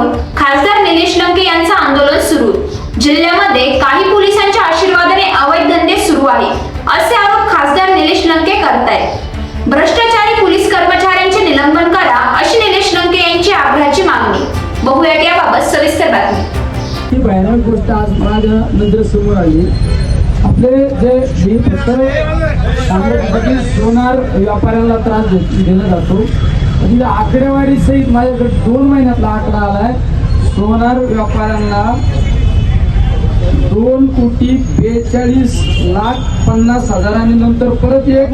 निलेश लंके यांचं आंदोलन सुरू. जिल्ह्यामध्ये काही पोलिसांच्या आशीर्वादाने अवैध धंदे सुरू आहे असे आरोप खासदार निलेश लंके करतायत. भ्रष्टाचारी पोलीस कर्मचाऱ्यांचे निलंबन करा अशी निलेश लंके यांची आग्रहाची मागणी. बघूयात याबाबत सविस्तर बातमी. ही भयानक गोष्ट आज माझ्या नजर समोर आली. आपले जे मी फक्त सोनार व्यापाऱ्यांना त्रास दिला जातो म्हणजे आकडेवारी सहित माझ्याकडे दोन महिन्यातला आकडा आलाय. सोनार व्यापाऱ्यांना दोन कोटी बेचाळीस लाख पन्नास हजार आणि नंतर परत एक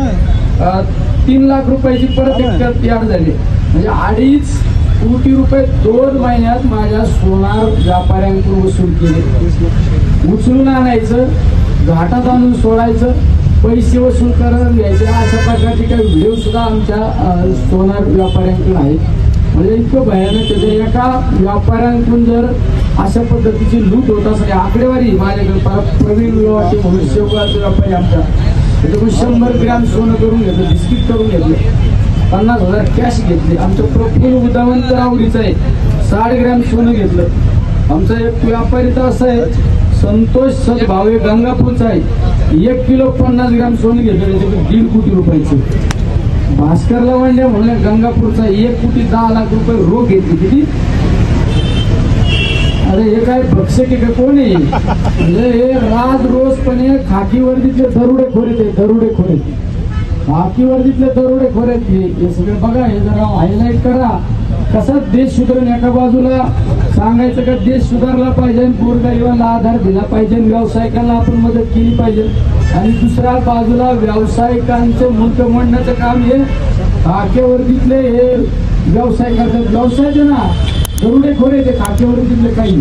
तीन लाख रुपयाची परत एक तयार याड झाली. म्हणजे अडीच कोटी रुपये दोन महिन्यात माझ्या सोनार व्यापाऱ्यांकडून वसूल केले. उचलून आणायचं घाटात आणून सोडायचं पैसे वसूल करून घ्यायचे अशा प्रकारचे काही व्हिडिओ सुद्धा आमच्या सोनार व्यापाऱ्यांकडून आहेत. म्हणजे इतकं भयानक त्याचं एका व्यापाऱ्यांकडून जर अशा पद्धतीची लूट होत असेल आकडेवारी माझ्याकडे परत प्रवीण लोहाटे म्हणून शेवगावचे व्यापारी आमचा त्याच्याकडून शंभर ग्रॅम सोनं करून घेतलं बिस्किट करून घेतलं पन्नास हजार कॅश घेतले. आमचं प्रफुल्ल उदावंत रावरीचं आहे. साठ ग्रॅम सोनं घेतलं. आमचा एक व्यापारी तर असा आहे संतोष सद भावे गंगापूरचा आहे. एक किलो पन्नास ग्राम सोनं घेतलं दीड कोटी रुपयाचं. भास्कर लवंडे म्हणलं गंगापूरचा एक कोटी दहा लाख रुपये रोख घेतली किती? अरे हे काय भक्षक आहे का? कोण आहे? म्हणजे हे राज रोजपणे खाकीवर्दीतले दरोडे खोरेत आहे दरोडे खोरे खाकीवर्दीतले दरोडे खोरे हे सगळे बघा हे जरा हायलाईट करा. कसा देश सुधरून एका बाजूला सांगायचं का देश सुधारला पाहिजे गोरगरिबांना आधार दिला पाहिजे व्यावसायिकांना आपण मदत केली पाहिजे. आणि दुसऱ्या बाजूला व्यावसायिकांचं मुल्क म्हणण्याचं काम हे खाकेवर्दीतले हे व्यवसाय करतात व्यवसाय जे ना दरोडे खोरे ते खाकेवर्दीतले काही